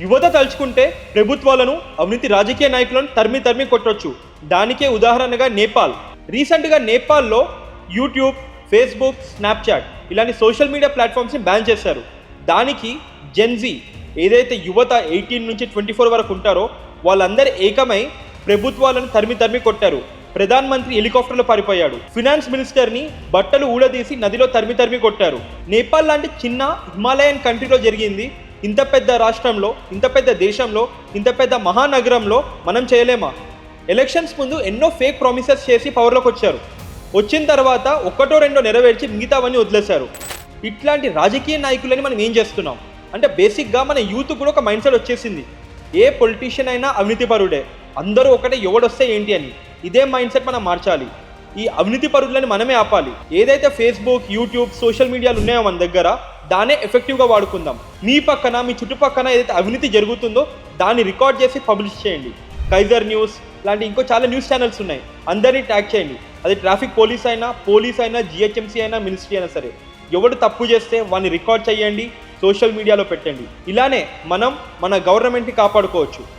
యువత తలుచుకుంటే ప్రభుత్వాలను అవినీతి రాజకీయ నాయకులను తరిమి తరిమి కొట్టొచ్చు. దానికే ఉదాహరణగా నేపాల్. రీసెంట్గా నేపాల్లో యూట్యూబ్ ఫేస్బుక్ స్నాప్చాట్ ఇలాంటి సోషల్ మీడియా ప్లాట్ఫామ్స్ని బ్యాన్ చేశారు. దానికి జెన్జీ ఏదైతే యువత ఎయిటీన్ నుంచి ట్వంటీ ఫోర్ వరకు ఉంటారో వాళ్ళందరూ ఏకమై ప్రభుత్వాలను తరిమి తరిమి కొట్టారు. ప్రధాన మంత్రి హెలికాప్టర్లో పారిపోయాడు. ఫినాన్స్ మినిస్టర్ని బట్టలు ఊడదీసి నదిలో తరిమి తరిమి కొట్టారు. నేపాల్ లాంటి చిన్న హిమాలయన్ కంట్రీలో జరిగింది. ఇంత పెద్ద రాష్ట్రంలో ఇంత పెద్ద దేశంలో ఇంత పెద్ద మహానగరంలో మనం చేయలేమా? ఎలక్షన్స్ ముందు ఎన్నో ఫేక్ ప్రామిసెస్ చేసి పవర్లోకి వచ్చారు. వచ్చిన తర్వాత ఒక్కటో రెండో నెరవేర్చి మిగతావన్నీ వదిలేశారు. ఇట్లాంటి రాజకీయ నాయకులని మనం ఏం చేస్తున్నాం? అంటే బేసిక్గా మన యూత్ కూడా ఒక మైండ్ సెట్ వచ్చేసింది. ఏ పొలిటీషియన్ అయినా అవినీతిపరుడే అందరూ ఒకటే ఎవడొస్తే ఏంటి అని. ఇదే మైండ్ సెట్ మనం మార్చాలి. ఈ అవినీతి పరులని మనమే ఆపాలి. ఏదైతే ఫేస్బుక్ యూట్యూబ్ సోషల్ మీడియాలు ఉన్నాయో మన దగ్గర దానే ఎఫెక్టివ్గా వాడుకుందాం. మీ పక్కన మీ చుట్టుపక్కన ఏదైతే అవినీతి జరుగుతుందో దాన్ని రికార్డ్ చేసి పబ్లిష్ చేయండి. కైజర్ న్యూస్ లాంటి ఇంకో చాలా న్యూస్ ఛానల్స్ ఉన్నాయి. అందరినీ ట్యాగ్ చేయండి. అది ట్రాఫిక్ పోలీస్ అయినా పోలీస్ అయినా జిహెచ్ఎంసీ అయినా మినిస్ట్రీ అయినా సరే. ఎవడు తప్పు చేస్తే వాడిని రికార్డ్ చేయండి సోషల్ మీడియాలో పెట్టండి. ఇలానే మనం మన గవర్నమెంట్ని కాపాడుకోవచ్చు.